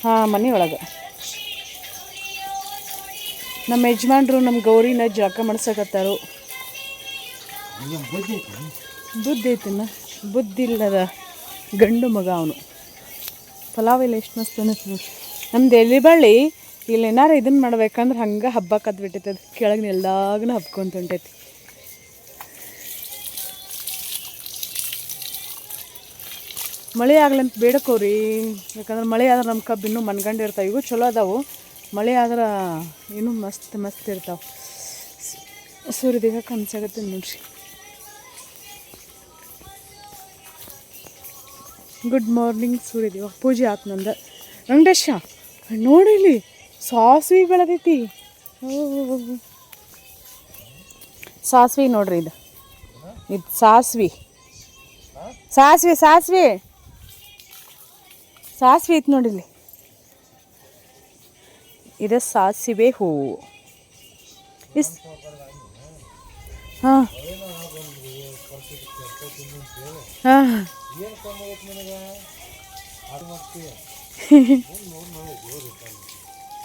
ಹಾಂ ಮನೆ ಒಳಗೆ ನಮ್ಮ ಯಜಮಾನ್ರು, ನಮ್ಮ ಗೌರಿನ ಜಳಕ ಮಾಡ್ಸಕತ್ತಾರು. ಬುದ್ಧಿ ಐತನ? ಬುದ್ಧಿ ಇಲ್ಲದ ಗಂಡು ಮಗ ಅವನು. ಪಲಾವ್ ಇಲ್ಲ ಎಷ್ಟು ಮಸ್ತ್ ಅನ್ನಿಸ್ತು ನಮ್ದು ಎಲೆ ಬಳ್ಳಿ ಇಲ್ಲಿ ಏನಾರು ಇದನ್ನು ಮಾಡ್ಬೇಕಂದ್ರೆ ಹಂಗೆ ಹಬ್ಬ ಕದ್ಬಿಟ್ಟೈತೆ ಅದು ಕೆಳಗೆ ನೆಲ್ದಾಗನ ಹಬ್ಕೊಂತ ಹೊಂಟೈತಿ ಮಳೆ ಆಗ್ಲಂತ ಬೇಡಕೋರಿ. ಯಾಕಂದ್ರೆ ಮಳೆ ಆದ್ರೆ ನಮ್ಮ ಕಬ್ಬು ಇನ್ನೂ ಮನ್ಗಂಡಿರ್ತಾವೆ ಇವು ಚಲೋ ಅದಾವು. ಮಳೆ ಆದ್ರೆ ಇನ್ನೂ ಮಸ್ತ್ ಮಸ್ತ್ ಇರ್ತಾವೆ. ಸೂರ್ಯದೇಹ ಕನ್ಸಾಗತ್ತೆ ನೋಡ್ರಿ ಗುಡ್ ಮಾರ್ನಿಂಗ್ ಸೂರ್ಯದೇವ ಪೂಜೆ ಆತು ನಂದ. ವೆಂಕಟೇಶ ನೋಡಿಲಿ ಸಾಸ್ವಿ ಬೆಳೆದೈತಿ. ಸಾಸ್ವಿ ನೋಡ್ರಿ ಇದು. ಇದು ಸಾಸ್ವಿ. ಸಾಸ್ವಿ ಸಾಸ್ವಿ. ಸಾಸ್ವಿ ಐತೆ ನೋಡಿಲ್ಲಿ ಇದು ಸಾಸಿವೆ ಹೂವು ಇಸ್ ಹಾಂ. ಹಾಂ.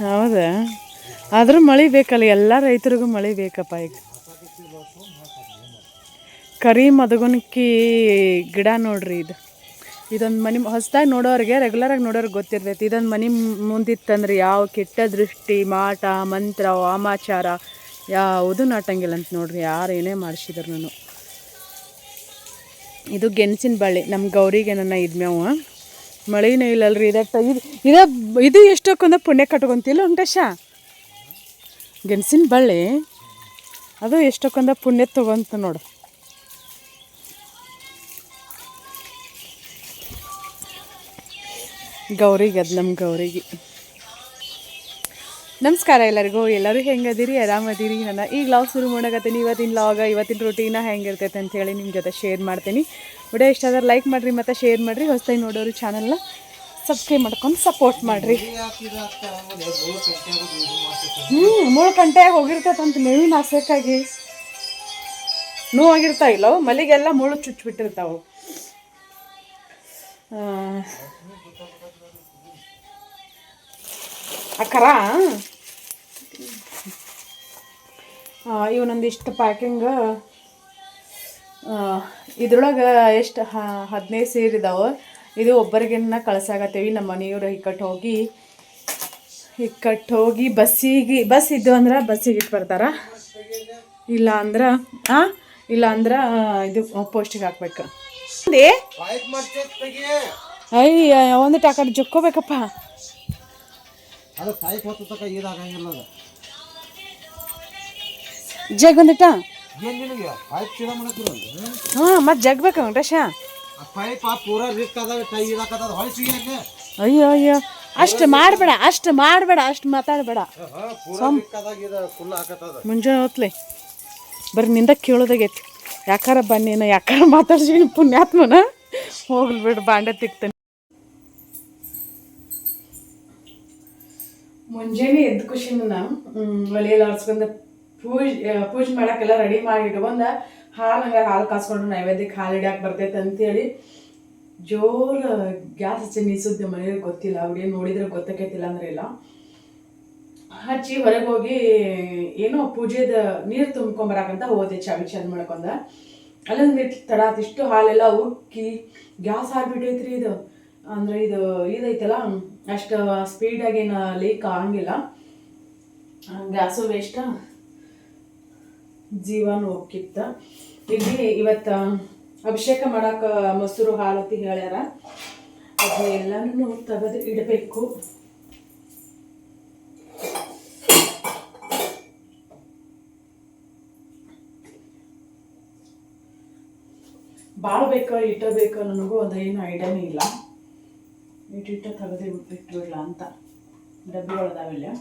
ಹೌದಾ? ಆದರೂ ಮಳೆ ಬೇಕಲ್ಲ, ಎಲ್ಲ ರೈತರಿಗೂ ಮಳೆ ಬೇಕಪ್ಪ ಈಗ. ಕರಿ ಮದಗುನಕ್ಕಿ ಗಿಡ ನೋಡ್ರಿ ಇದು. ಇದೊಂದು ಮನೆ ಹೊಸ್ದಾಗಿ ನೋಡೋರಿಗೆ ರೆಗ್ಯುಲರಾಗಿ ನೋಡೋರಿಗೆ ಗೊತ್ತಿರ್ತೈತಿ. ಇದೊಂದು ಮನೆ ಮುಂದಿತ್ತಂದ್ರೆ ಯಾವ ಕೆಟ್ಟ ದೃಷ್ಟಿ, ಮಾಟ, ಮಂತ್ರ, ವಾಮಾಚಾರ ಯಾವುದೂ ನಾಟಂಗಿಲ್ಲ ಅಂತ ನೋಡ್ರಿ. ಯಾರು ಏನೇ ಮಾಡಿಸಿದ್ರು ನಾನು ಇದು ಗೆಣಸಿನ ಬಳ್ಳಿ. ನಮ್ಮ ಗೌರಿಗೆ ನನ್ನ ಇದ್ಮ್ಯಾವ. ಮಳೆನೇ ಇಲ್ಲಲ್ರಿ ಇದು ಇದ, ಇದು ಎಷ್ಟಕ್ಕೊಂದು ಪುಣ್ಯ ಕಟ್ಕೊಂತಿಲ್ಲ ಉಂಟೇಶ ಗೆಣಸಿನ ಬಳ್ಳಿ. ಅದು ಎಷ್ಟಕ್ಕೊಂದು ಪುಣ್ಯ ತಗೊಂತ ನೋಡು. ಗೌರಿಗೆ, ಅದು ನಮ್ಮ ಗೌರಿಗೆ. ನಮಸ್ಕಾರ ಎಲ್ಲರಿಗೂ. ಎಲ್ಲರೂ ಹೆಂಗದಿರಿ? ಆರಾಮದಿರಿ? ನಾನು ಈಗ ಲಾಗ್ ಶುರು ಮಾಡೋಕತ್ತೀನಿ. ಇವತ್ತಿನ ಲಾಗ ಇವತ್ತಿನ ರೂಟೀನ ಹೆಂಗಿರ್ತೈತೆ ಅಂತೇಳಿ ನಿಮ್ಮ ಜೊತೆ ಶೇರ್ ಮಾಡ್ತೀನಿ. ವಿಡಿಯೋ ಇಷ್ಟ ಆದ್ರೆ ಲೈಕ್ ಮಾಡಿರಿ, ಮತ್ತು ಶೇರ್ ಮಾಡಿರಿ. ಹೊಸದಾಗಿ ನೋಡೋರು ಚಾನಲ್ನ ಸಬ್ಸ್ಕ್ರೈಬ್ ಮಾಡ್ಕೊಂಡು ಸಪೋರ್ಟ್ ಮಾಡಿರಿ. ಹ್ಞೂ ಮೂರು ಗಂಟೆಯಾಗಿ ಹೋಗಿರ್ತೈತಂತ ಮೇವಿನ ಹಸಕ್ಕಾಗಿ ನೋವಾಗಿರ್ತಾವಿಲ್ಲ ಮಲ್ಲಿಗೆಲ್ಲ ಮುಳು ಚುಚ್ಚಿಬಿಟ್ಟಿರ್ತಾವೆ ಅಕ್ಕರ ಇವನೊಂದಿಷ್ಟು ಪ್ಯಾಕಿಂಗ್ ಇದ್ರೊಳಗೆ ಎಷ್ಟು ಹದಿನೈದು ಸೇರಿದಾವೆ ಇದು ಒಬ್ಬರಿಗಿನ್ನ ಕಳ್ಸಾಕತ್ತೀವಿ ನಮ್ಮ ಮನೆಯವ್ರು ಇಕ್ಕಟ್ಟು ಹೋಗಿ ಇಕ್ಕಟ್ಟು ಹೋಗಿ ಬಸ್ಸಿಗೆ ಬಸ್ ಇದ್ದು ಅಂದ್ರೆ ಬಸ್ಸಿಗೆ ಇಟ್ಟು ಬರ್ತಾರ. ಇಲ್ಲ ಅಂದ್ರೆ ಹಾಂ ಇಲ್ಲ ಅಂದ್ರೆ ಇದು ಪೋಸ್ಟಿಗೆ ಹಾಕ್ಬೇಕು. ಅಯ್ಯ ಒಂದು ಟಾಕಟ್ ಜೊಕ್ಕೋಬೇಕಪ್ಪ. ಅದು ಪೈಪ್ ತಕ ಇದಾಗಂಗಿಲ್ಲ ಅದು. ಜಗ್ ಬಂದಿಟ್ಟ? ಏನ್ ನಿನಗೆ? ಪೈಪ್ ಚೀಲ ಮಾಡಕ್ಕಿರಲ್ಲ ಹಾ ಮತ್ತೆ ಜಗ್ಬೇಕು ವೆಂಕಟೇಶ ಆ ಪೈಪ್ ಆ ಪೂರ ರಿಕ್ ಅದಾವ ಟೈ ಇದಾಕತ್ತದ ಹೊಳಿಸಿ ಏನೆ ಅಯ್ಯೋ ಅಯ್ಯೋ. ಅಷ್ಟು ಮಾಡಬೇಡ ಅಷ್ಟು ಮಾಡಬೇಡ ಅಷ್ಟು ಮಾತಾಡಬೇಡ. ಪೂರ ರಿಕ್ ಅದಾಗ ಇದು ಫುಲ್ ಹಾಕತ್ತದ. ಮುಂಜಾನೆ ಹೊತ್ಲೆ. ಬರ್ರಿ ನಿಂದ ಕೇಳೋದಾಗೈತಿ. ಯಾಕಾರ ಬನ್ನೇನ ಯಾಕಾರ ಮಾತಾಡ್ಸಿ ಪುಣ್ಯಾತ್ಮನ? ಹೋಗ್ಲಿ ಬಿಡು ಬಾಂಡೆ ತಿಕ್ತೇನೆ. ಮುಂಜಾನೆ ಎದ್ದು ಖುಷಿನ ಒಲೆಯಲ್ಲಿ ಆರಿಸ್ಕೊಂಡು ಪೂಜೆ ಪೂಜೆ ಮಾಡೋಕ್ಕೆಲ್ಲ ರೆಡಿ ಮಾಡಿ ಇಟ್ಕೊಂಡ ಹಾಲು ಹಂಗೆ ಹಾಲು ಕಾಸ್ಕೊಂಡು ನೈವೇದ್ಯಕ್ಕೆ ಹಾಲು ಹಿಡಿಯಕ್ಕೆ ಬರ್ತೈತೆ ಅಂತೇಳಿ ಜೋರು ಗ್ಯಾಸ್ ಹಚ್ಚಿ ನೀಸುತ್ತೆ ಮನೆಯವ್ರಿಗೆ ಗೊತ್ತಿಲ್ಲ ಅವ್ರಿಗೆ ನೋಡಿದ್ರೆ ಗೊತ್ತಾಕೈತಿಲ್ಲ ಅಂದ್ರೆ ಇಲ್ಲ ಹಚ್ಚಿ ಹೊರಗೆ ಹೋಗಿ ಏನೋ ಪೂಜೆದ ನೀರು ತುಂಬ್ಕೊಂಬರಾಕಂತ ಹೋದೆ, ಚಾವಿ ಚಂದ ಮಾಡ್ಕೊಂಡ ಅಲ್ಲೊಂದು ನಿಂತು ತಡ ಆತ್. ಇಷ್ಟು ಹಾಲೆಲ್ಲ ಉಕ್ಕಿ, ಗ್ಯಾಸ್ ಆಗ್ಬಿಟ್ಟೈತ್ರಿ ಇದು ಅಂದ್ರೆ ಇದು ಇದೈತಲ್ಲ ಅಷ್ಟು ಸ್ಪೀಡಾಗಿ ಲೀಕ್ ಆಗಂಗಿಲ್ಲ. ಗ್ಯಾಸು ವೇಸ್ಟ ಜೀವನ ಹೋಗ್ಕಿತ್ತ ಇಲ್ಲಿ ಇವತ್ತು ಅಭಿಷೇಕ ಮಾಡೋಕೆ ಮೊಸರು ಹಾಲತ್ತಿ ಹೇಳ್ಯಾರ. ಅದನ್ನೆಲ್ಲನೂ ತೆಗೆದು ಇಡಬೇಕು. ಭಾಳ ಬೇಕಾ ಇಟ್ಟ ಬೇಕಾ ನನಗೂ ಅದೇನು ಐಡಿಯಾನೇ ಇಲ್ಲ. ಇಟ್ಟಿಟ್ಟ ತೆಗೆದು ಇಟ್ಬಿಡ್ಲ ಅಂತ ಡಬ್ಬಿಗಳದಾವಿಲ್ಲ ವಾವ್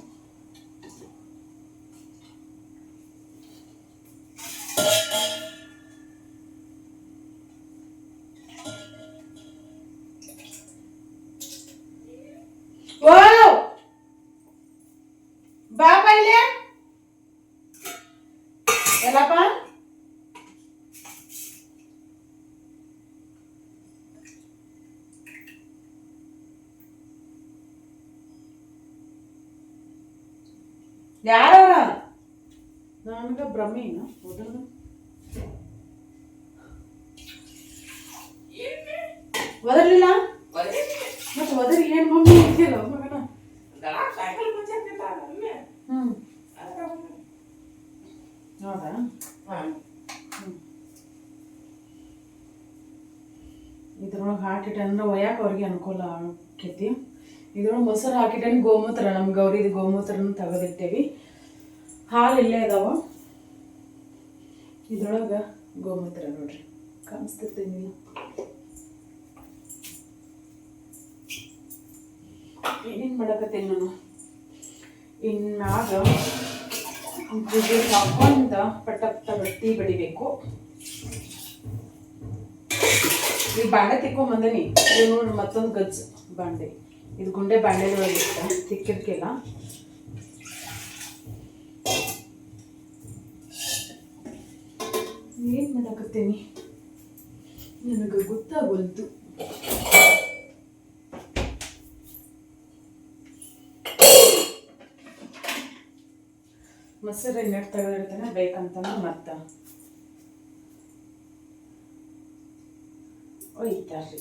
ಭ್ರಮೇನ ಓದೋದು ಒದರ್ಲಿಲ್ಲ? ಮತ್ತೆ ಒದರಿ ಏನ್ ಮಮ್ಮಿ? ಇದೆಯಲ್ಲ ಮಗನ ಇದ್ರೊಳಗೆ ಹಾಕಿಟ್ಟೆ ಅಂದ್ರೆ ಒಯ್ಯಾಕ ಅವ್ರಿಗೆ ಅನುಕೂಲ ಆಕೈತಿ. ಇದ್ರೊಳಗೆ ಮೊಸರು ಹಾಕಿಟ್ಟೆ ಗೋಮೂತ್ರ. ನಮ್ಮ ಗೌರಿದು ಗೋಮೂತ್ರನ ತೆಗೆದಿಟ್ಟೇವಿ. ಹಾಲು ಇಲ್ಲೇ ಅದಾವ ಇದ್ರೊಳಗೆ ಗೋಮೂತ್ರ ನೋಡ್ರಿ. ನೀವು. ಏನೇನು ಮಾಡಕತ್ತೇನೆ ನಾನು? ಇನ್ನಾಗ ಸಾಕಿಂದ ಪಟ್ಟ ಪಟಪ್ಪ ಬಟ್ಟಿ ಬಡಿಬೇಕು ಈ ಬಾಂಡೆ ತಿಕ್ಕೊಂಡ್ ಬಂದೇನಿ. ಇದು ನೋಡ್ರಿ ಮತ್ತೊಂದು ಗಜ್ಜು ಬಾಂಡೆ. ಇದು ಗುಂಡೆ ಬಾಂಡೆ ಒಳಗೆ ಇಷ್ಟ ತಿಕ್ಕಿರ್ಕಿಲ್ಲ. ಏನ್ ಮಾಡಕತ್ತೀನಿ ನನಗೆ ಗೊತ್ತಾಗೋಲ್ತು. ಮೊಸರು ನೆಟ್ ತೆಗೆದಿರ್ತಾನೆ ಬೇಕಂತಂದ್ರೆ ಮತ್ತೆ ಒಯ್ತಾರ್ರಿ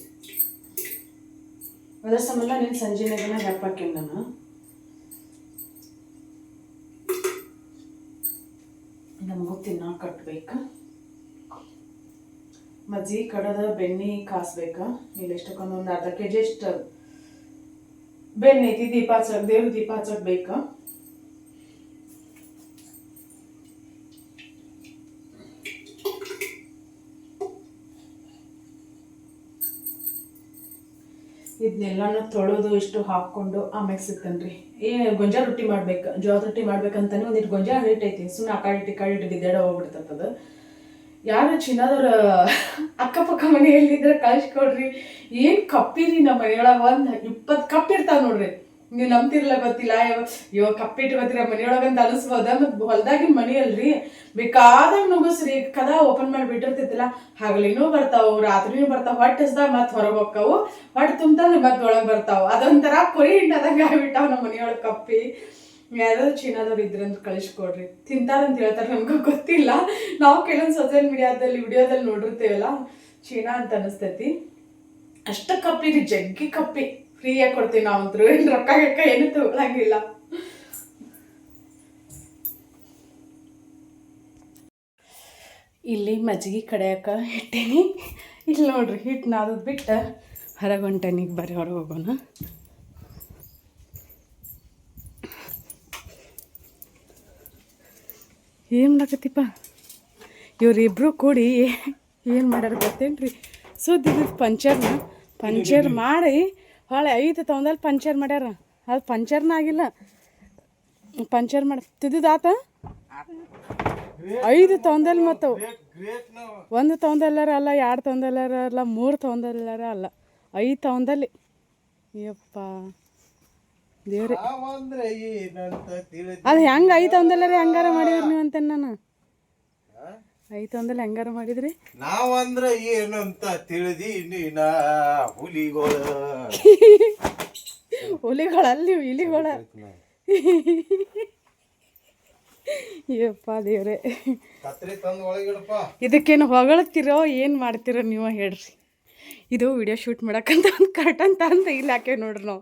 ಅದ್ರ ಸಂಬಂಧ ನೀನು ದಿನ ಹೆಪ್ಪಾಕಿನ ನಾನು. ನಮಗೂ ಮಜ್ಜಿಗೆ ಕಡದ ಬೆಣ್ಣೆ ಕಾಸ್ಬೇಕಾ? ಇಲ್ಲಿ ಎಷ್ಟಕ್ಕೊಂದು ಒಂದು ಅರ್ಧ ಕೆ ಜಿ ಅಷ್ಟು. ಬೆಣ್ಣೆ ಐತಿ ದೀಪ ಹಚ್ಚಕ್ ದೇವ್ರ ದೀಪ ಹಚ್ಚಕ್ ಬೇಕಾ ಇದನ್ನೆಲ್ಲನೂ ತೊಳೆದು ಇಷ್ಟು ಹಾಕ್ಕೊಂಡು ಆಮ್ಯಾಗ ಸಿಗ್ತಾನ್ರಿ. ಏ ಗೊಂಜಾಳ ರೊಟ್ಟಿ ಮಾಡ್ಬೇಕು, ಜೋಳದ ರೊಟ್ಟಿ ಮಾಡ್ಬೇಕಂತಾನೆ ಒಂದಿಟ್ಟು ಗೊಂಜಾಳ ಹಿಟ್ಟು ಐತಿ ಸುಮ್ಮನೆ ಆ ಕಾಡಿಟ್ಟು ಕಾಡಿಟ್ಟು ಬಿದ್ದಾಡ ಹೋಗ್ಬಿಡ್ತದ ಯಾರು ಚಿನ್ನದವ್ರ ಅಕ್ಕಪಕ್ಕ ಮನೆಯಲ್ಲಿದ್ರೆ ಕಳ್ಸ್ಕೊಡ್ರಿ. ಏನ್ ಕಪ್ಪಿರಿ ನಮ್ಮ ಮನೆಯೊಳಗ ಒಂದ್ ಇಪ್ಪತ್ ಕಪ್ ಇರ್ತಾವ ನೋಡ್ರಿ. ನೀವು ನಂಬ್ತಿರ್ಲ ಗೊತ್ತಿಲ್ಲ. ಅಯ್ಯೋ ಕಪ್ಪಿಟ್ಟು ಗೊತ್ತಿರ ಮನೆಯೊಳಗ ಅಂತ ಅನಿಸ್ಬೋದ. ಮತ್ ಹೊಲ್ದಾಗಿನ ಮನೆ ಅಲ್ರಿ ಬೇಕಾದಾಗ ನುಗ್ಗಸ್ರಿ ಕದ ಓಪನ್ ಮಾಡಿ ಬಿಟ್ಟಿರ್ತೈತಿಲ್ಲ ಹಗಲಿನೂ ಬರ್ತಾವು, ರಾತ್ರಿನೂ ಬರ್ತಾವ ಹೊಟ್ಟೆ ಹಸ್ದಾಗ ಮತ್ತೆ ಹೊರಗೆ ಹೋಗ್ತಾವು. ಹೊಟ್ಟೆ ತುಂಬ್ತಂದ್ರೆ ಮತ್ತೆ ಒಳಗೆ ಬರ್ತಾವ. ಅದೊಂಥರ ಕುರಿ ಹಿಂಡದಂಗ ಆಗ್ಬಿಟ್ಟಾವ ನಮ್ಮ ಮನೆಯೊಳಗೆ ಕಪ್ಪಿ. ಯಾರಾದ್ರು ಚೀನಾದವ್ರು ಇದ್ರಂತ ಕಳಿಸ್ಕೊಡ್ರಿ. ತಿಂತಾರಂತ ಹೇಳ್ತಾರೆ, ನಮ್ಗೆ ಗೊತ್ತಿಲ್ಲ. ನಾವು ಕೆಲವೊಂದು ಸೋಷಿಯಲ್ ಮೀಡಿಯಾದಲ್ಲಿ ವಿಡಿಯೋದಲ್ಲಿ ನೋಡಿರ್ತೇವಲ್ಲ, ಚೀನಾ ಅಂತ ಅನಿಸ್ತೈತಿ. ಅಷ್ಟು ಕಪ್ಪಿ ರೀ ಜಗ್ಗಿ ಕಪ್ಪಿ. ಫ್ರೀಯಾಗಿ ಕೊಡ್ತೀವಿ ನಾವಂತ್ರು ಏನು ರೊಕ್ಕ ಗಿಕ್ಕ ಏನು ತಗೊಳಂಗಿಲ್ಲ. ಇಲ್ಲಿ ಮಜ್ಜಿಗೆ ಕಡೆಯಕ್ಕ ಇಟ್ಟೇನಿ. ಇಲ್ಲಿ ನೋಡ್ರಿ ಹಿಟ್ಟು ನಾದದ್ ಬಿಟ್ಟು ಹೊರಗೆ ಬರೀ ಹೊರಗೆ ಹೋಗೋಣ. ಏನು ಮಾಡಾಕತ್ತಿಪ್ಪ? ಇವರಿಬ್ಬರು ಕೂಡಿ ಏನು ಮಾಡ್ಯಾರ ಗೊತ್ತೇನ್ರಿ? ಸುದ್ದಿ ಪಂಚರ್ನ, ಪಂಚರ್ ಮಾಡಿ ಹೊಳೆ ಐದು ತೊಗೊಂಡಲ್ಲಿ ಪಂಚರ್ ಮಾಡ್ಯಾರ. ಅದು ಪಂಚರ್ನ ಆಗಿಲ್ಲ. ಪಂಚರ್ ಮಾಡಿ ಆತ? ಐದು ತೊಂದಲ್ಲಿ ಮತ್ತು ಒಂದು ತೊಂದಲ್ಲಾರ ಅಲ್ಲ, ಎರಡು ತೊಂದಲ್ಲಾರ ಅಲ್ಲ, ಮೂರು ತೊಂದಲ್ಲಾರ ಅಲ್ಲ, ಐದು ತೊಂದಲ್ಲಿ ಯಪ್ಪ. ದೇವ್ರೆ. ಅದು ಹೆಂಗೆ ಐದು ತೊಗೊಂಡಲ್ಲಾರ ಹಂಗಾರ ಮಾಡಿದ್ರಿ ನೀವು ಅಂತ ನಾನು. ಐತ ಒಂದಲ್ಲ ಹೆಂಗಾರ ಮಾಡಿದ್ರಿ? ನಾವಂದ್ರ ಏನಂತ ತಿಳಿದಿ ನೀನ ಹುಲಿಗೋಳ. ಹುಲಿಗಳಲ್ಲಿ ಇಲಿಗಳ ಯಪ್ಪ ದೇವ್ರೆ. ಇದಕ್ಕೇನು ಹೊಗಳ್ತಿರೋ ಏನು ಮಾಡ್ತಿರೋ ನೀವು ಹೇಳ್ರಿ. ಇದು ವಿಡಿಯೋ ಶೂಟ್ ಮಾಡಕ್ಕಂತ ಒಂದು ಕರ್ಟನ್ ಅಂತ ಇಲ್ಲಿ ಹಾಕೇವಿ ನೋಡ್ರಿ ನಾವು.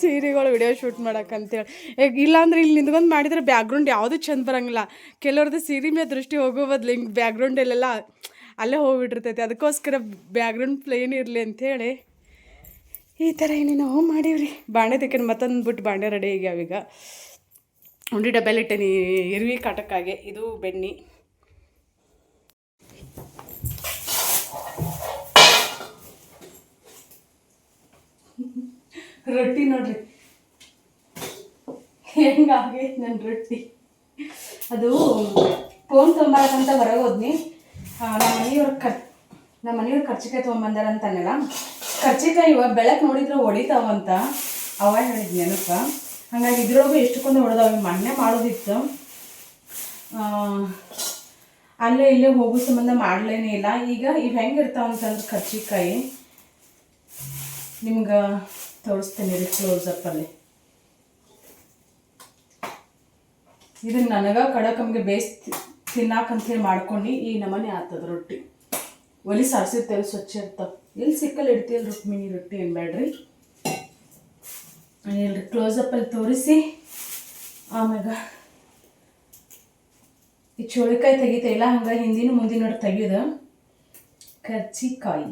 ಸೀರೆಗಳು ವಿಡಿಯೋ ಶೂಟ್ ಮಾಡಕ್ಕಂತೇಳಿ. ಈಗ ಇಲ್ಲಾಂದ್ರೆ ಇಲ್ಲಿ ನಿಂತ್ಕೊಂಡು ಮಾಡಿದ್ರೆ ಬ್ಯಾಕ್ಗ್ರೌಂಡ್ ಯಾವುದೂ ಚಂದ ಬರಂಗಿಲ್ಲ. ಕೆಲವ್ರದ್ದು ಸೀರೆ ಮೇಲೆ ದೃಷ್ಟಿ ಹೋಗೋ ಬದಲು ಹಿಂಗೆ ಬ್ಯಾಕ್ಗ್ರೌಂಡಲ್ಲೆಲ್ಲ ಅಲ್ಲೇ ಹೋಗ್ಬಿಟ್ಟಿರ್ತೈತೆ. ಅದಕ್ಕೋಸ್ಕರ ಬ್ಯಾಕ್ಗ್ರೌಂಡ್ ಪ್ಲೇನ್ ಇರಲಿ ಅಂಥೇಳಿ ಈ ಥರ ಏನೇನೋ ಮಾಡೀವ್ರಿ. ಬಾಂಡೆ ತೆಕ್ಕನ್ ಮತ್ತೊಂದ್ಬಿಟ್ಟು ಬಾಂಡೆ ರೆಡಿ ಈಗ ಈಗ. ಉಂಡಿ ಡಬ್ಬೆಲ್ ನೀ ಇರ್ವಿ ಕಾಟಕ್ಕಾಗೆ. ಇದು ಬೆಣ್ಣೆ. ರೊಟ್ಟಿ ನೋಡ್ರಿ. ಹೆಂಗಾಗೈತೆ ನನ್ನ ರೊಟ್ಟಿ? ಅದು ಫೋನ್ ಹೊರಗೆ ಹೋದ್ನಿ. ನಮ್ಮ ಮನೆಯವ್ರ ಖರ್ ನಮ್ಮ ಮನೆಯವ್ರು ಖರ್ಚಿಕಾಯಿ ತೊಗೊಂಬಂದಾರ ಅಂತನಲ್ಲ ಕರ್ಚಿಕಾಯಿ ಇವಾಗ ಬೆಳಕು ನೋಡಿದ್ರೆ ಹೊಡಿತಾವಂತ ಅವ ಹೇಳಿದ್ ನೆನಪ. ಹಾಗಾಗಿ ಎಷ್ಟು ಎಷ್ಟಕ್ಕೊಂದು ಹೊಡೆದವ? ಮೊನ್ನೆ ಮಾಡೋದಿತ್ತು. ಅಲ್ಲೇ ಇಲ್ಲೇ ಹೋಗೋ ಸಂಬಂಧ ಮಾಡ್ಲೇನೇ ಇಲ್ಲ. ಈಗ ಇವು ಹೆಂಗಿರ್ತಾವಂತಂದ್ರೆ ಖರ್ಚಿಕಾಯಿ. ನಿಮ್ಗೆ ತೋರಿಸ್ತೇನೆ ರೀ ಕ್ಲೋಸಪ್ಪಲ್ಲಿ ಇದನ್ನ ನನಗೆ ಕಡಕಮ್ಗೆ ಬೇಯಿಸ್ ತಿನ್ನಾಕಂತೇಳಿ ಮಾಡ್ಕೊಂಡು, ಈ ನಮನೆ ಆತದ ರೊಟ್ಟಿ. ಒಲಿ ಸಾರಿಸಿರ್ತೇವೆ ಸ್ವಚ್ಛ ಇರ್ತಾವೆ. ಎಲ್ಲಿ ಸಿಕ್ಕಲ್ಲಿ ಇಡ್ತೀವಿ ರುಕ್ಮಿಣಿ ರೊಟ್ಟಿ ಏನು ಬೇಡ್ರಿ ಇಲ್ರಿ ಕ್ಲೋಸಪ್ಪಲ್ಲಿ ತೋರಿಸಿ. ಆಮ್ಯಾಗ ಈ ಚೋಳಿಕಾಯಿ ತೆಗಿತೈಲ್ಲ ಹಂಗೆ ಹಿಂದಿನ ಮುಂದಿನ ನೋಡಿ ತೆಗಿಯೋದು ಕರ್ಚಿಕಾಯಿ.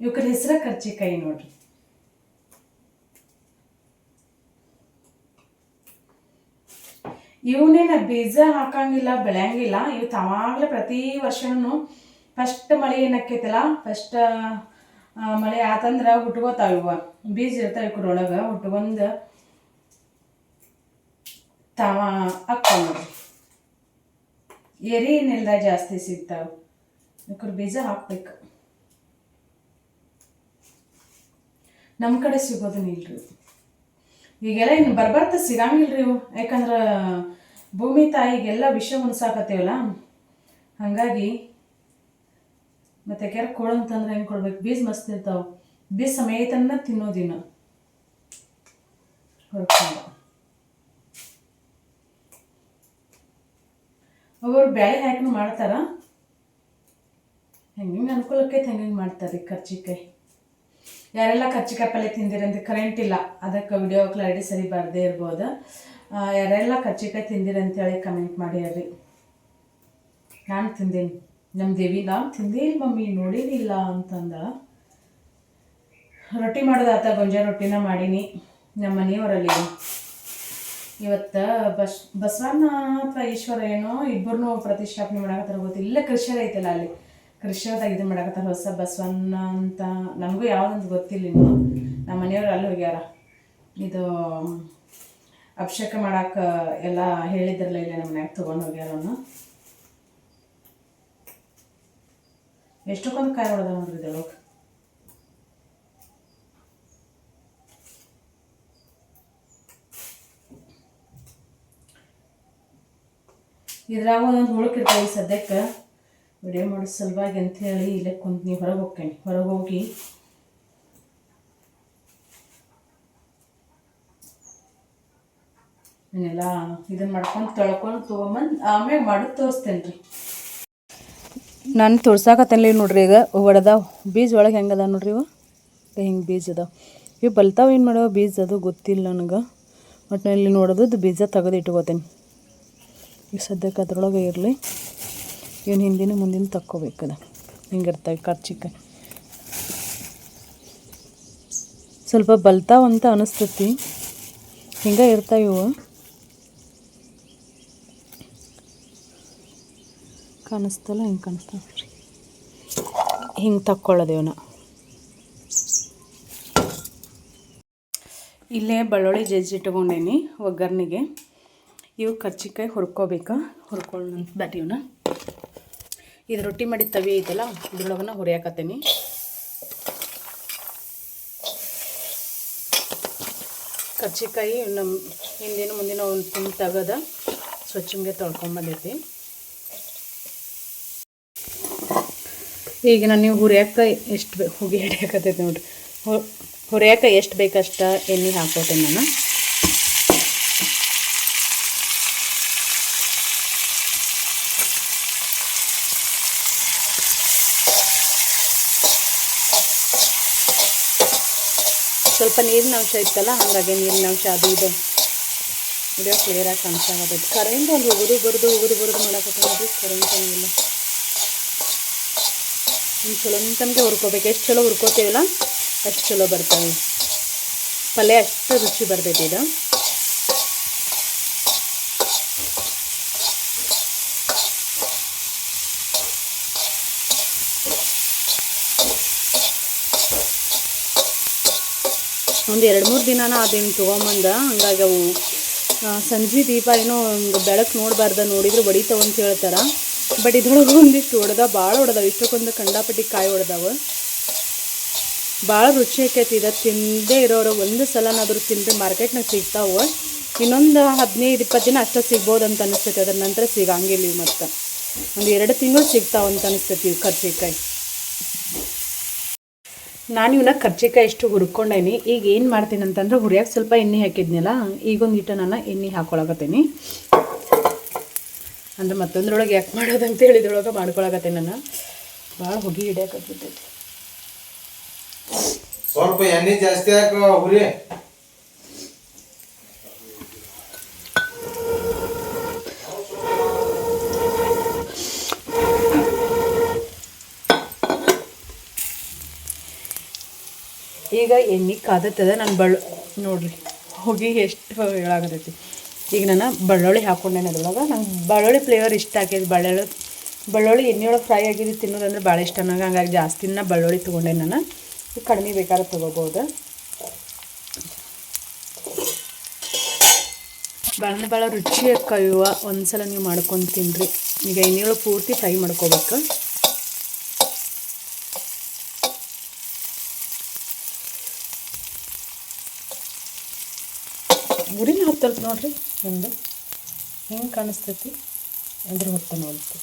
ಇವಕ್ರ ಹೆಸರ ಕರ್ಚಿಕಾಯಿ ನೋಡ್ರಿ. ಇವನೇನ ಬೀಜ ಹಾಕಂಗಿಲ್ಲ, ಬೆಳೆಯಂಗಿಲ್ಲ. ಇವು ತಾವಾಗಲೇ ಪ್ರತಿ ವರ್ಷನೂ ಫಸ್ಟ್ ಮಳೆ ಏನಕ್ಕೈತಲ್ಲ ಫಸ್ಟ್ ಮಳೆ ಆತಂದ್ರೆ ಹುಟ್ಕೋತಾವ ಇವ. ಬೀಜ ಇರ್ತಾವ ಇವ್ರೊಳಗೆ ಹುಟ್ಕೊಂಡ್ ತಾವ ನೋಡ್ರಿ ಎರಿ ನಿಲ್ದ ಜಾಸ್ತಿ ಸಿಗ್ತಾವ. ಇವ್ರ ಬೀಜ ಹಾಕ್ಬೇಕು. ನಮ್ಮ ಕಡೆ ಸಿಗೋದನ್ನ ಇಲ್ರಿ ಈಗೆಲ್ಲ ಇನ್ನು ಬರ್ಬರ್ತ ಸಿಗಂಗಿಲ್ರಿ ಇವು. ಯಾಕಂದ್ರೆ ಭೂಮಿ ತಾಯಿಗೆಲ್ಲ ವಿಷ ಮುನ್ಸಾಕತ್ತೇವಲ್ಲ ಹಾಗಾಗಿ ಮತ್ತೆ ಕೆರೆ ಕೊಡಂತಂದ್ರೆ ಹೆಂಗೆ ಕೊಡ್ಬೇಕು? ಬೀಜ ಮಸ್ತ್ ಇರ್ತಾವ. ಬೀಜ ಸಮೇತನ ತಿನ್ನೋದಿನ ಅವರು ಬ್ಯಾಳೆ ಮಾಡ್ತಾರಾ ಮಾಡ್ತಾರ? ಹೆಂಗೆ ಅನುಕೂಲಕ್ಕೈತೆ ಹೆಂಗೆ ಮಾಡ್ತಾರೆ ಕರ್ಚಿಕಾಯಿ? ಯಾರೆಲ್ಲ ಕರ್ಚಿಕಾಯಿ ಪಲ್ಯ ತಿಂದಿರಂದ್ರೆ ಕರೆಂಟ್ ಇಲ್ಲ. ಅದಕ್ಕೆ ವಿಡಿಯೋ ಕ್ಲಾರಿಟಿ ಸರಿ ಬರದೇ ಇರ್ಬೋದು? ಯಾರೆಲ್ಲ ತಿಂದಿರಿ ಅಂತೇಳಿ ಕಮೆಂಟ್ ಮಾಡಿ ಮಾಡ್ಯಾರ್ರಿ ನಾನು ತಿಂದೇನಿ. ನಮ್ಮ ದೇವಿ, ನಾನು ತಿಂದೇ ಮಮ್ಮಿ ನೋಡಿದಿಲ್ಲ ಅಂತಂದ. ರೊಟ್ಟಿ ಮಾಡೋದಾತ ಗೊಂಜಾ ರೊಟ್ಟಿನ ಮಾಡೀನಿ. ನಮ್ಮ ಮನೆಯವರಲ್ಲಿ ಇವತ್ತು ಬಸ್, ಬಸವಣ್ಣ ಅಥವಾ ಈಶ್ವರ ಏನೋ ಇಬ್ಬರನ್ನೂ ಪ್ರತಿಷ್ಠಾಪನೆ ಮಾಡಕತ್ತಾರ ಗೊತ್ತಿಲ್ಲ ಇಲ್ಲೇ ಐತಲ್ಲ ಅಲ್ಲಿ. ಕೃಷ್ಣದಾಗ ಇದು ಮಾಡಕತ್ತಾರ ಹೊಸ ಬಸವಣ್ಣ ಅಂತ. ನಮಗೂ ಯಾವ್ದಂತ ಗೊತ್ತಿಲ್ಲ ಇನ್ನು. ನಮ್ಮ ಮನೆಯವ್ರು ಅಲ್ಲಿ ಹೋಗ್ಯಾರ. ಇದು ಅಭಿಷೇಕ ಮಾಡಾಕ ಎಲ್ಲ ಹೇಳಿದ್ರಲ್ಲ ಇಲ್ಲ ನಮ್ಮ ಮನ್ಯಾಗ ತೊಗೊಂಡು ಹೋಗ್ಯಾರನ್ನು ಎಷ್ಟಕ್ಕೊಂದು ಕಾಯಿ ಹೊಡೆದ ನೋಡ್ರಿ ಇದ್ರೊಳಗೆ? ಇದ್ರಾಗ ಒಂದೊಂದು ಹುಳುಕಿರ್ತಾವೆ ಸದ್ಯಕ್ಕೆ. ವಿಡಿಯೋ ಮಾಡೋ ಸಲುವಾಗಿ ಅಂಥೇಳಿ ಇಲ್ಲೇ ಕುಂತು ನೀವು ಹೊರಗೆ ಹೋಗ್ತೀನಿ ಹೊರಗೆ ಹೋಗಿ ಇವನ್ನೆಲ್ಲ ಇದನ್ನ ಮಾಡ್ಕೊಂಡು ತೊಳ್ಕೊಂಡು ತೊಗೊಂಬಂದು ಆಮೇಲೆ ಮಾಡಿ ತೋರಿಸ್ತೇನೆ ರೀ. ನಾನು ತೋರ್ಸಾಕತ್ತೇನೆ ನೋಡ್ರಿ ಈಗ ಒಡದಾವ. ಬೀಜ ಒಳಗೆ ಹೆಂಗದ ನೋಡ್ರಿ ಇವು? ಹಿಂಗೆ ಬೀಜ ಅದಾವ. ಇವು ಬಲ್ತಾವ ಏನು ಮಾಡೋ ಬೀಜ ಅದು ಗೊತ್ತಿಲ್ಲ ನನಗೆ. ಒಟ್ಟಿನಲ್ಲಿ ನೋಡೋದು ಬೀಜ ತೆಗೆದು ಇಟ್ಕೋತೀನಿ. ಈಗ ಸದ್ಯಕ್ಕೆ ಅದ್ರೊಳಗೆ ಇರಲಿ. ಇವನು ಹಿಂದಿನ ಮುಂದಿನ ತಕ್ಕೋಬೇಕದ ಹಿಂಗಿರ್ತಾವೆ ಖರ್ಚಿಕ ಸ್ವಲ್ಪ ಬಲ್ತಾವಂತ ಅನಿಸ್ತತಿ. ಹಿಂಗೆ ಇರ್ತಾವೆ ಇವು. ಕಾಣಿಸ್ತಲ್ಲ, ಹಿಂಗೆ ಕಾಣಿಸ್ತಾವ? ಹಿಂಗೆ ತಕ್ಕೊಳ್ಳೋದು ಇವನ್ನ ಇಲ್ಲೇ ಬೆಳ್ಳುಳ್ಳಿ ಜಜ್ಜಿ ಇಟ್ಕೊಂಡೇನಿ ಒಗ್ಗರ್ನಿಗೆ ಇವು ಕರ್ಚಿಕಾಯಿ ಹುರ್ಕೋಬೇಕಾ, ಹುರ್ಕೊಳ್ಳೋಂತ ಬ್ಯಾಟ್ ಇವನ್ನ ಇದು ರೊಟ್ಟಿ ಮಾಡಿದ ತವಿ ಐತಲ್ಲ, ಇದ್ರೊಳಗನ ಹುರಿಯಾಕತ್ತೀನಿ. ಕರ್ಚಿಕಾಯಿ ನಮ್ಮ ಹಿಂದಿನ ಮುಂದಿನ ಒಂದು ತುಂಬ ತೆಗೆದ ಸ್ವಚ್ಛಂಗೆ ತೊಳ್ಕೊಂಬಂದೈತಿ. ಈಗ ನಾನು ನೀವು ಹುರಿಯಕ್ಕೆ ಎಷ್ಟು ಬೇಕು ಹುಗಿ ಹಿಡಿಯಾಕತ್ತೈತಿ ನೋಡಿರಿ. ಹುರಿಯಾಕ ಎಷ್ಟು ಬೇಕಷ್ಟ ಎಣ್ಣೆ ಹಾಕೋತೇನೆ ನಾನು. ಸ್ವಲ್ಪ ನೀರಿನ ಅಂಶ ಇತ್ತಲ್ಲ, ಹಾಗಾಗಿ ನೀರಿನ ಅಂಶ ಅದು ಇದು. ವಿಡಿಯೋ ಕ್ಲಿಯರಾಗಿ ಕಾಣಿಸ್ತಾಗತ್ತೈತಿ ಕರೆಂಟ್ ಒಂದು ಉಗುರು ಬರೆದು ಉಗುರು ಬರೆದು ಮಾಡಕತ್ತ ನೋಡ್ರಿ. ಕರೆಂಟ್ ಇಲ್ಲ ಒಂದು ಚಲೋ ತನಕ ಹುರ್ಕೋಬೇಕು. ಎಷ್ಟು ಚಲೋ ಹುರ್ಕೋತೀವಲ್ಲ? ಅಷ್ಟು ಚಲೋ ಬರ್ತವೆ. ಪಲ್ಯ ಅಷ್ಟು ರುಚಿ ಬರ್ತೈತಿ ಇದು. ಒಂದು ಎರಡು ಮೂರು ದಿನ ಅದೇನು ತೊಗೊಂಬಂದ, ಹಂಗಾಗಿ ಅವು ಸಂಜೆ ದೀಪ ಏನೋ ಬೆಳಕು ನೋಡಬಾರ್ದ, ನೋಡಿದ್ರೆ ಹೊಡಿತಾವ ಅಂತ ಹೇಳ್ತಾರೆ. ಬಟ್ ಇದ್ರೊಳಗೆ ಒಂದಿಷ್ಟು ಹೊಡೆದ ಭಾಳ ಹೊಡೆದಾವ ಇಷ್ಟಕ್ಕೊಂದು ಕಂಡಾಪಟ್ಟಿ ಕಾಯಿ ಹೊಡೆದಾವ ಭಾಳ ರುಚಿ ಆಕೈತಿ. ಇದು ತಿಂದೇ ಇರೋರು ಒಂದು ಸಲನಾದರೂ ತಿಂದರೆ ಮಾರ್ಕೆಟ್ನಾಗ ಸಿಗ್ತಾವೆ. ಇನ್ನೊಂದು ಹದಿನೈದು, ಇಪ್ಪತ್ತು ದಿನ ಅಷ್ಟೇ ಸಿಗ್ಬೋದು ಅಂತ ಅನಿಸ್ತೈತಿ. ಅದ್ರ ನಂತರ ಸಿಗಂಗಿಲ್ಲ ಇವು ಮತ್ತು. ಒಂದು ಎರಡು ತಿಂಗಳು ಸಿಗ್ತಾವ ಅಂತ ಅನಿಸ್ತೈತಿ ಇವು ಕರ್ಜಿಕಾಯಿ. ನಾನು ಇವನ್ನ ಕರ್ಜಿಕಾಯಿ ಇಷ್ಟು ಹುರ್ಕೊಂಡೇನಿ. ಈಗ ಏನು ಮಾಡ್ತೀನಿ ಅಂತಂದ್ರೆ ಹುರಿಯಾಕೆ ಸ್ವಲ್ಪ ಎಣ್ಣೆ ಹಾಕಿದ್ನಲ್ಲ, ಈಗೊಂದು ಇಟ್ಟು ನಾನು ಎಣ್ಣೆ ಹಾಕೊಳಕತ್ತೀನಿ. ಅಂದ್ರೆ ಮತ್ತೊಂದ್ರೊಳಗೆ ಯಾಕೆ ಮಾಡೋದು ಅಂತ ಹೇಳಿದ್ರೊಳಗೆ ಮಾಡ್ಕೊಳಕತ್ತೆ ನಾನು ಭಾಳ ಹೊಗೆ ಹಿಡಿಯಾಕತ್ತೈತಿ ಸ್ವಲ್ಪ ಎಣ್ಣೆ ಜಾಸ್ತಿ ಹಾಕ ಹುರಿ. ಈಗ ಎಣ್ಣೆ ಕಾದತ್ತದ ನಾನು ಬಳ ನೋಡ್ರಿ ಹೊಗೆ ಎಷ್ಟು ಹೇಳಾಗತೈತಿ ಈಗ ನಾನು ಬೆಳ್ಳುಳ್ಳಿ ಹಾಕ್ಕೊಂಡೇನೆ ಅದ್ರೊಳಗೆ. ನಂಗೆ ಬೆಳ್ಳುಳ್ಳಿ ಫ್ಲೇವರ್ ಇಷ್ಟ ಆಗ್ಯದ ಬೆಳ್ಳುಳ್ಳಿ ಬೆಳ್ಳುಳ್ಳಿ ಎಣ್ಣೆಯೊಳಗೆ ಫ್ರೈ ಆಗಿದ್ದು ತಿನ್ನೋದಂದ್ರೆ ಭಾಳ ಇಷ್ಟ ನನಗೆ ಹಂಗಾಗಿ ಜಾಸ್ತಿನ ಬೆಳ್ಳುಳ್ಳಿ ತೊಗೊಂಡೆ ನಾನು. ಕಡಿಮೆ ಬೇಕಾದ್ರೆ ತೊಗೋಬೋದು. ಭಾಳ ಭಾಳ ರುಚಿ ಒಂದು ಸಲ ನೀವು ಮಾಡ್ಕೊಂಡು ತಿನ್ನಿರಿ ಈಗ ಎಣ್ಣೆಯೊಳಗೆ ಪೂರ್ತಿ ಫ್ರೈ ಮಾಡ್ಕೋಬೇಕು. ಹತ್ತಲ್ತು ನೋಡ್ರಿ, ಒಂದು. ಹೆಂಗೆ ಕಾಣಿಸ್ತೈತಿ? ಅದ್ರ ಹೊತ್ತ ನೋಡ್ತು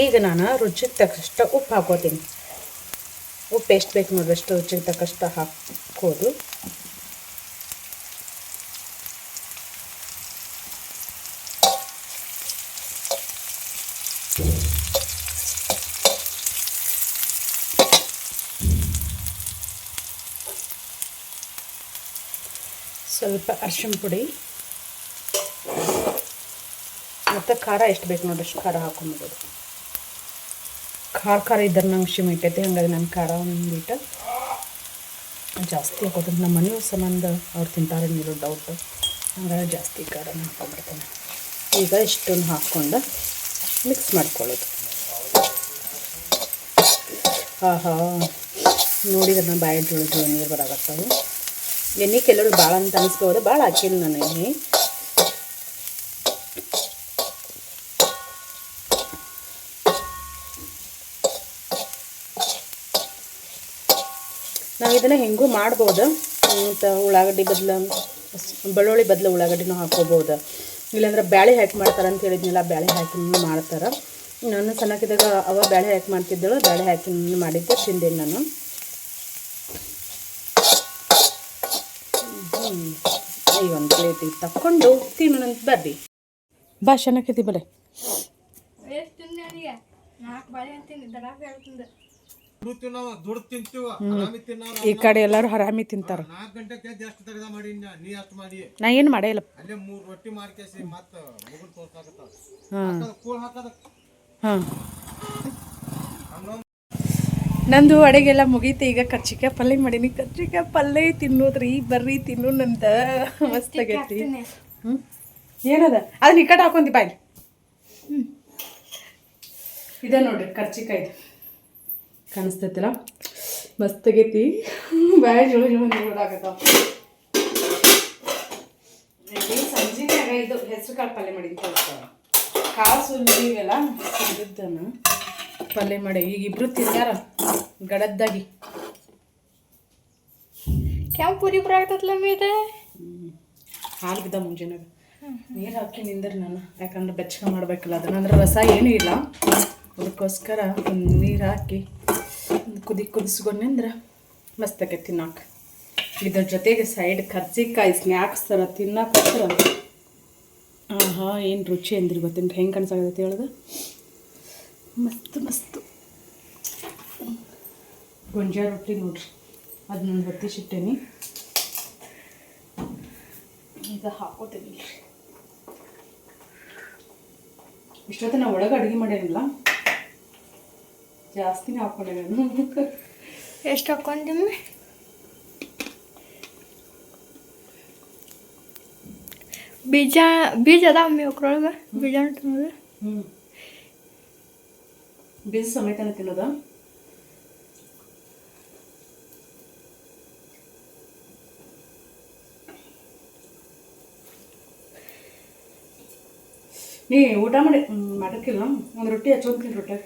ಈಗ ನಾನು ರುಚಿಗೆ ತಕ್ಕಷ್ಟು ಉಪ್ಪು ಹಾಕೋತೀನಿ. ಉಪ್ಪು ಎಷ್ಟು ಬೇಕು ನೋಡ್ರಿ, ಅಷ್ಟು ರುಚಿಗೆ ತಕ್ಕಷ್ಟು ಹಾಕೋದು. ಸ್ವಲ್ಪ ಪುಡಿ. ಮತ್ತು ಖಾರ ಎಷ್ಟು ಬೇಕು ನೋಡಿ, ಅಷ್ಟು ಖಾರ ಹಾಕೊಂಡ್ಬಿಡೋದು ಖಾರ ಖಾರ ಇದ್ದರೆ ನಂಗೆ ಶಿಮ್ ಇಟ್ಟೈತಿ ಹಾಗಾಗಿ ನಾನು ಖಾರ ಒಂದಿಟ್ಟು ಜಾಸ್ತಿ ಹಾಕೋದ್ರೆ ನಮ್ಮ ಮನೆಯವ್ರ ಸಂಬಂಧ ಅವ್ರು ತಿಂತಾರೆ, ನೀರು ಡೌಟು ಹಂಗಾಗಿ ಜಾಸ್ತಿ ಖಾರ ಹಾಕೊಂಡ್ಬಿಡ್ತೇನೆ ಈಗ ಇಷ್ಟನ್ನು ಹಾಕ್ಕೊಂಡು ಮಿಕ್ಸ್ ಮಾಡ್ಕೊಳ್ಳೋದು. ಆಹಾ. ನೋಡಿದ್ರೆ ನಾನು ಬಾಯಿ ಜೋಳ ಜೋಳ ನೀರು ಬರಾಕತ್ತವು ಎಣ್ಣೆ ಕೆಲವರು ಭಾಳ ಅಂತ ಅನಿಸ್ಬೋದು. ಭಾಳ ಹಾಕಿಲ್ಲ ನಾನು ಎಣ್ಣೆ. ನಾವು ಇದನ್ನು ಹೆಂಗೂ ಮಾಡ್ಬೋದು. ಮತ್ತು ಉಳ್ಳಾಗಡ್ಡಿ ಬದಲು, ಬೆಳ್ಳುಳ್ಳಿ ಬದಲು ಉಳ್ಳಾಗಡ್ಡಿನೂ ಹಾಕೋಬೋದು. ಇಲ್ಲಾಂದ್ರೆ ಬ್ಯಾಳೆ ಹಾಕಿ ಮಾಡ್ತಾರೆ ಅಂತ ಹೇಳಿದ್ನಲ್ಲ, ಬ್ಯಾಳೆ ಹಾಕಿ ಮಾಡ್ತಾರೆ. ನಾನು ಸಣ್ಣಕ್ಕಿದ್ದಾಗ ಅವ ಬ್ಯಾಳೆ ಹಾಕಿ ಮಾಡ್ತಿದ್ದಳು, ಬ್ಯಾಳೆ ಹಾಕಿ ಮಾಡಿದ್ದೆ ತಿಂದೆ ನಾನು. ಈಗ ಒಂದು ಪ್ಲೇಟಿಗೆ ತಕ್ಕೊಂಡು ತಿನ್ನೋಣಂತ ಬರ್ರಿ. ಬಾ ಚೆನ್ನಾಗೈತಿ ಬಲೆ ಈ ಕಡೆ ಎಲ್ಲರೂ ಹರಾಮಿ ತಿಂತಾರ. ನೀ ಅಷ್ಟು ಮಾಡಿ ನಾ ಏನು ಮಾಡೇ ಇಲ್ಲ. ಅಲ್ಲೇ ಮೂರು ರೊಟ್ಟಿ ಮಾಡ್ಕೇಸಿ ಮತ್ತೆ ಮುಗುಲ್ ತೋರ್ಸಾಕತ್ತಾವ ಹಾಂ ಕೂಳ್ ಹಾಕದ. ಹಾಂ ನಂದು ಅಡುಗೆಲ್ಲ ಮುಗೀತು ಈಗ ಕರ್ಚಿಕಾಯಿ ಪಲ್ಯ ಮಾಡೀನಿ. ಕರ್ಚಿಕಾಯಿ ಪಲ್ಯ ತಿನ್ನೋದ್ರಿ ಬರ್ರಿ ತಿನ್ನು ಮಸ್ತ್ ಮಸ್ತಾಗೈತಿ ಹ್ಞೂ ಏನದ? ಅದನ್ನ ಈ ಹಾಕೊಂತಿ ಬಾಯಿ ಇದೆ ನೋಡ್ರಿ ಕರ್ಚಿಕಾಯಿ ಕಾಣಿಸ್ತೈತಿಲ್ಲ? ಮಸ್ತ್ ಆಗೈತಿ. ಬಾಯ್ ಜೋಳ ಜೋಳ ನೋಡಾಗತ್ತ ಇದು ಹೆಸರು ಕಾಳು ಪಲ್ಯ ಮಾಡಿದ್ದು ಕಾಸು ನೀವೆಲ್ಲ ಪಲ್ಯ ಮಾಡಿ. ಈಗ ಇಬ್ರು ತಿಂದಾರ. ಗಡದ್ದಾಗಿ. ಕೆಂಪು ಪುರಿ ಬರಾಕತ್ತಲ್ಲ ಮೀದೆ ಹಾಲು ಬಿದ್ದ ಮುಂಜಾನೆ. ನೀರು ಹಾಕಿ ನಿಂದ್ರೆ ನಾನು. ಯಾಕಂದ್ರೆ ಬೆಚ್ಚಗ ಮಾಡಬೇಕಲ್ಲ ಅದನ್ನ ಅಂದ್ರೆ ರಸ ಏನೂ ಇಲ್ಲ. ಅದಕ್ಕೋಸ್ಕರ ನೀರು ಹಾಕಿ ಕುದಿ ಕುದಿಸ್ಕೊಂಡು ನಿಂದ್ರ ಮಸ್ತ್ ಆಕೆ ತಿನ್ನಾಕ. ಇದ್ರ ಜೊತೆಗೆ ಸೈಡ್ ಕರ್ಜಿಕಾಯಿ ಸ್ನ್ಯಾಕ್ಸ್ ಥರ ತಿನ್ನಕ್ಕೆ ಆಹಾ, ಏನು ರುಚಿ ಅಂದ್ರಿ ಗೊತ್ತೇನು ಹೆಂಗೆ ಕಾಣಿಸಾಗತ್ತೆ ಹೇಳೋದು? ಮಸ್ತ್ ಮಸ್ತ್. ಗೊಂಜಾಳ ರೊಟ್ಟಿ ನೋಡ್ರಿ. ಅದನ್ನ ಹೊತ್ತಿ ಸಿಟ್ಟೇನಿ. ಈಗ ಹಾಕೋತೀನಿ. ಇಷ್ಟೊತ್ತ ನಾವು ಒಳಗೆ ಅಡುಗೆ ಮಾಡೇನಿಲ್ಲ ಜಾಸ್ತಿನೇ ಹಾಕೊಂಡೆ ನಾನು ಎಷ್ಟು ಹಾಕೊಂಡಿಮ್ಮೆ ಬೀಜ ಬೀಜ ಅದಾವ ಮೇ ಒಕ್ರೊಳಗೆ ಬೀಜ ತಿನ್ನೋದು ಹ್ಞೂ ಬೀಜ ಸಮೇತನ ತಿನ್ನೋದ? ನೀ ಊಟ ಮಾಡಿ ಮಾಡಕ್ಕಿಲ್ಲ ಒಂದು ರೊಟ್ಟಿ ಹಚ್ಕೊಂತೀನಿ ರೊಟ್ಟಿ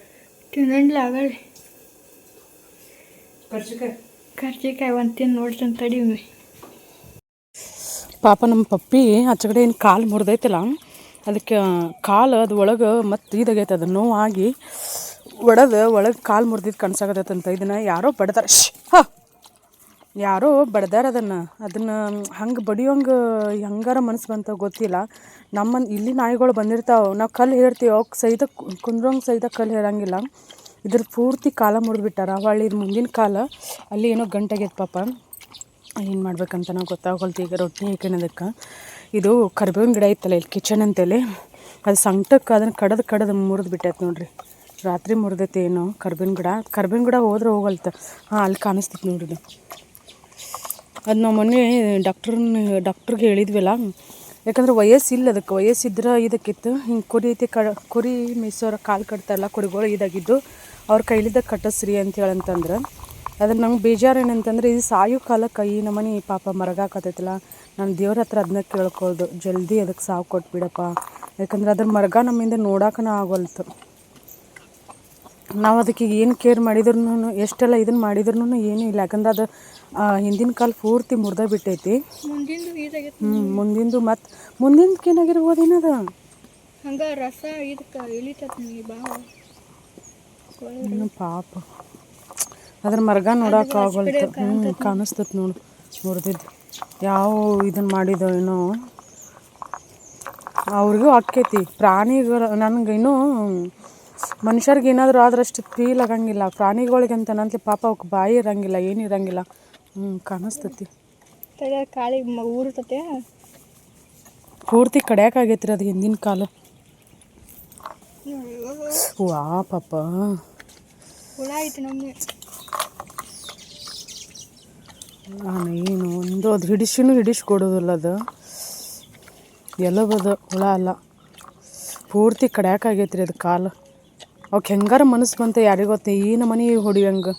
ತಿನ್ನಲ್ಲ ಆಗಲ್ಲ ಕರ್ಚಿಕಾಯಿ ಕರ್ಜಿಕಾಯಿ. ಒಂದು ತಿಂದು ನೋಡ್ತೀನಿ ತಡೀವಿ. ಪಾಪ ನಮ್ಮ ಪಪ್ಪಿ ಆಚೆಗಡೆ ಏನು ಕಾಲು ಮುರಿದೈತಲ್ಲ. ಅದಕ್ಕೆ ಕಾಲು ಅದು ಒಳಗೆ ಮತ್ತೆ ಇದಾಗೈತೆ ಅದು ನೋವಾಗಿ ಒಡೆದು ಒಳಗೆ ಕಾಲು ಮುರಿದಿದ್ದು ಅಂತ ಇದನ್ನು ಯಾರೋ ಬಡ್ತಾರೆ ಶ್ ಹಾ. ಯಾರೋ ಬಡ್ದಾರ ಅದನ್ನು. ಅದನ್ನು ಹಂಗೆ ಬಡಿಯೋಂಗೆ ಹೆಂಗಾರ ಮನಸ್ಸು ಬಂತ ಗೊತ್ತಿಲ್ಲ. ನಮ್ಮ ಇಲ್ಲಿ ನಾಯಿಗಳು ಬಂದಿರ್ತಾವೆ. ನಾವು ಕಲ್ಲು ಹೇರ್ತೀವಿ. ಅವಕ್ಕೆ ಸಹಿತ ಕುಂದ್ರಂಗೆ ಸಹಿತ ಕಲ್ಲು ಹೇರಂಗಿಲ್ಲ ಇದ್ರ ಪೂರ್ತಿ ಕಾಲ ಮುರಿದ್ಬಿಟ್ಟಾರ. ಹೊಳ್ಳಿ ಇದು ಮುಂದಿನ ಕಾಲ ಅಲ್ಲಿ ಏನೋ ಗಂಟಾಗೈತೆ ಪಾಪ. ಏನು ಮಾಡ್ಬೇಕಂತ ನಾವು ಗೊತ್ತಾಗಲ್ತು ಈಗ ರೊಟ್ಟಿ ಹಾಕೋಣದಕ್ಕೆ ಇದು ಕರ್ಬೇವಿನ ಗಿಡ ಇತ್ತಲ್ಲ ಇಲ್ಲಿ ಕಿಚನ್ ಅಂತೇಳಿ. ಅದು ಸಂಕಟಕ್ಕೆ ಅದನ್ನು ಕಡದು ಕಡದು ಮುರಿದು ಬಿಟ್ಟೈತೆ ನೋಡ್ರಿ. ರಾತ್ರಿ ಮುರಿದೈತೆ ಏನೋ ಕರ್ಬೇವಿನ ಗಿಡ. ಕರ್ಬೇವಿನ ಗಿಡ ಹೋದ್ರೆ ಹೋಗಲ್ತ. ಹಾಂ, ಅಲ್ಲಿ ಕಾಣಿಸ್ತೈತೆ ನೋಡ್ರಿ ಅದು ನಾವು ಮೊನ್ನೆ ಡಾಕ್ಟ್ರನ್ನ ಡಾಕ್ಟ್ರಿಗೆ ಹೇಳಿದ್ವಲ್ಲ? ಯಾಕಂದ್ರೆ ವಯಸ್ಸಿಲ್ಲ ಅದಕ್ಕೆ. ವಯಸ್ಸಿದ್ರೆ ಇದಕ್ಕಿತ್ತು. ಹಿಂಗೆ ಕುರಿ ಐತಿ ಕ ಕುರಿ ಮೀಸೋರ ಕಾಲು ಕಟ್ತಾರಲ್ಲ ಕುರಿಗಳು ಇದಾಗಿದ್ದು. ಅವ್ರ ಕೈಲಿದ್ದ ಕಟ್ಟಿಸ್ರಿ ಅಂತ ಹೇಳಂತಂದ್ರೆ ಅದ್ರ ನಂಗೆ ಬೇಜಾರು ಏನಂತಂದ್ರೆ, ಇದು ಸಾಯು ಕಾಲ ಕೈ ನಮ್ಮನೆ ಪಾಪ ಮರಗಾಕತ್ತೈತಲ್ಲ ನಾನು ದೇವ್ರ ಹತ್ರ ಅದನ್ನ ಕೇಳ್ಕೊಳ್ದು. ಜಲ್ದಿ ಅದಕ್ಕೆ ಸಾವು ಕೊಟ್ಬಿಡಪ್ಪ. ಯಾಕಂದ್ರೆ ಅದ್ರ ಮರಗ ನಮ್ಮಿಂದ ನೋಡಕ್ಕನ ಆಗೋಲ್ತು ನಾವು ಅದಕ್ಕೆ ಏನು ಕೇರ್ ಮಾಡಿದ್ರು ಎಷ್ಟೆಲ್ಲ ಇದನ್ನು ಮಾಡಿದ್ರು ಏನೂ ಇಲ್ಲ. ಯಾಕಂದ್ರೆ ಅದು ಹಿಂದಿನ ಕಾಲ ಪೂರ್ತಿ ಮುರಿದ ಬಿಟ್ಟೈತಿ. ಹ್ಞೂ ಮುಂದಿಂದು ಮತ್ತು ಮುಂದಿಂದಕ್ಕೆ ಏನಾಗಿರ್ಬೋದು ಏನದ ಹಂಗೆ ರಸ ಇದಕ್ಕೆ ಇಳಿತತ್ ಪಾಪ. ಅದ್ರ ಮರ್ಗ ನೋಡಕ್ಕೆ ಆಗೋಲ್ತು. ಹ್ಞೂ ಕಾಣಿಸ್ತತ್ ನೋಡು ಮುರಿದಿದ್ದು ಯಾವ ಇದನ್ನು ಮಾಡಿದೋ ಏನೋ. ಅವ್ರಿಗೂ ಆಕೈತಿ ಪ್ರಾಣಿಗಳು ನನಗೆ ಇನ್ನೂ ಮನುಷ್ಯರಿಗೆ ಏನಾದರೂ ಆದ್ರಷ್ಟು ಫೀಲ್ ಆಗಂಗಿಲ್ಲ ಪ್ರಾಣಿಗಳಿಗೆ ಅಂತ ನಂತಲಿ ಪಾಪ ಅವಕ್ಕೆ ಬಾಯಿ ಇರಂಗಿಲ್ಲ ಏನು ಇರಂಗಿಲ್ಲ. ಹ್ಞೂ ಕಾಣಿಸ್ತತಿ. ಕಾಳಿಗೆ ಊರ್ತತೆ? ಪೂರ್ತಿ ರೀ ಅದು ಹಿಂದಿನ ಕಾಲ. ವಾ ಪಾಪ. ಹುಳ ಐತಿ ನಾನು ಏನು ಒಂದು ಅದು ಹಿಡಿಸಿನೂ ಹಿಡಿಸ್ಕೊಡೋದಿಲ್ಲ ಅದು. ಎಲ್ಲಬದು ಹುಳ ಅಲ್ಲ. ಪೂರ್ತಿ ಕಡ್ಯಾಕಾಗೈತ್ರಿ ಅದು ಕಾಲು. ಅವಕ್ಕೆ ಹೆಂಗಾರ ಮನಸ್ಸು ಬಂತ ಯಾರಿಗೆ ಗೊತ್ತ ಈ ಮನೆ ಹೊಡಿಯಂಗೆ.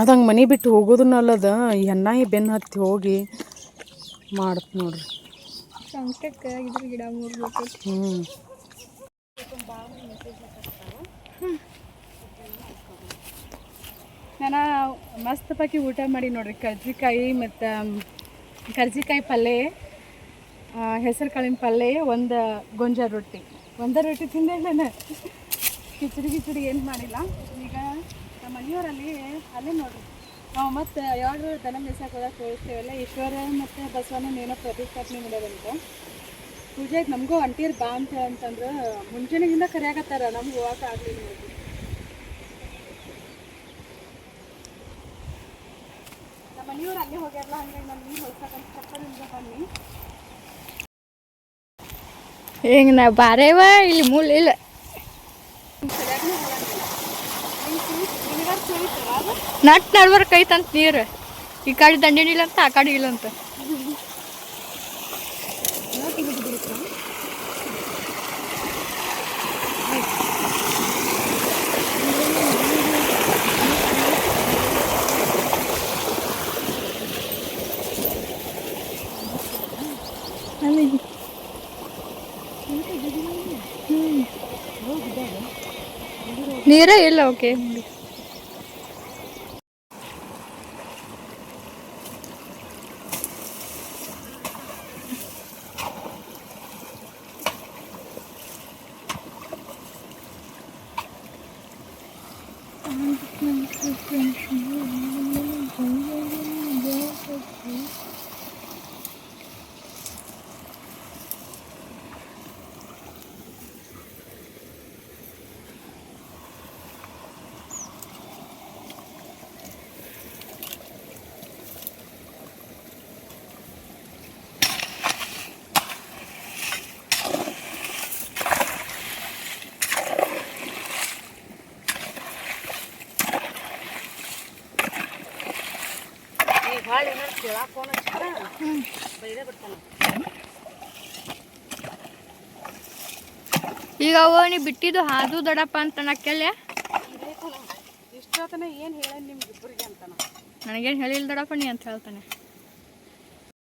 ಅದು ಹಂಗೆ ಮನೆ ಬಿಟ್ಟು ಹೋಗೋದನ್ನ ಅಲ್ಲದ ಈ ಹೆಣ್ಣಾಯಿ ಬೆನ್ನು ಹತ್ತಿ ಹೋಗಿ ಮಾಡತ್ ನೋಡ್ರಿ. ಹ್ಞೂ ನಾನು ಮಸ್ತ್ ಪಾಕಿ ಊಟ ಮಾಡಿ ನೋಡ್ರಿ. ಕರ್ಜಿಕಾಯಿ ಮತ್ತು ಕರ್ಜಿಕಾಯಿ ಪಲ್ಯ ಹೆಸರು ಕಾಳಿನ ಪಲ್ಯ ಒಂದು ಗೊಂಜಾಳ ರೊಟ್ಟಿ. ಒಂದೇ ರೊಟ್ಟಿ ತಿಂದೆ ನಾನು ಕಿಚಡಿ ಕಿಚಡಿ ಏನು ಮಾಡಿಲ್ಲ. ಈಗ ನಮ್ಮ ಮನೆಯವರಲ್ಲಿ ಅಲ್ಲೇ ನೋಡ್ರಿ. ನಾವು ಮತ್ತು ಯಾವಾಗ ದನ ಮೇಯ್ಸಕ್ಕೆ ಹೋದಾಗ ತೋರಿಸ್ತೇವಲ್ಲ ಈಶ್ವರ ಮತ್ತು ಬಸವನ ಏನೋ ಪ್ರತಿಷ್ಠಾಪನೆ ಮಾಡೋದಂತ ಪೂಜೆ ನಮಗೂ ಅಂಟೀರ್ ಬಾ ಅಂತ ಅಂತಂದ್ರೆ ಮುಂಜಾನೆಗಿಂದ ಕರೆಯಾಗತ್ತಾರ ನಮ್ಗೆ ಹೋಗಕ್ಕೆ ಆಗಲಿಲ್ಲ ನಮ್ಮ ಮನೆಯವ್ರು ಅಲ್ಲೇ ಹೋಗ್ಯಾರಲ್ಲ, ಹಂಗಾಗಿ ನಾನು ನೀರು ಹೊಲ್ಸಕ್ಕಂತ ಚಪ್ಪಲಿಂದ ಬನ್ನಿ. ಹಿಂಗೆ ನಾ ಬಾರೇವ, ಇಲ್ಲಿ ಮೂಲ ಇಲ್ಲ. ನಟ್ ನಡ್ಬರ್ಕ್ ಐತಂತ ನೀರು. ಈ ಕಡೆ ದಂಡಿನಿಲ್ಲ ಅಂತ ಆ ಕಡೆ ಇಲ್ಲ ನೀರೇ ಇಲ್ಲ ಓಕೆ ಈಗ ಅವ ನೀ ಬಿಟ್ಟಿದ್ದು ಹಾದು ದೊಡಪ್ಪ ಅಂತ ನಕ್ಕೆಲ್ಲ ಇಷ್ಟೊತ್ತನ ಏನು ಹೇಳ ನಿಮ್ಗೆ ಇಬ್ಬರಿಗೆ ಅಂತಾನ ನನಗೇನು ಹೇಳಿಲ್ಲ ದೊಡಪ್ಪ ನೀ ಅಂತ ಹೇಳ್ತಾನೆ.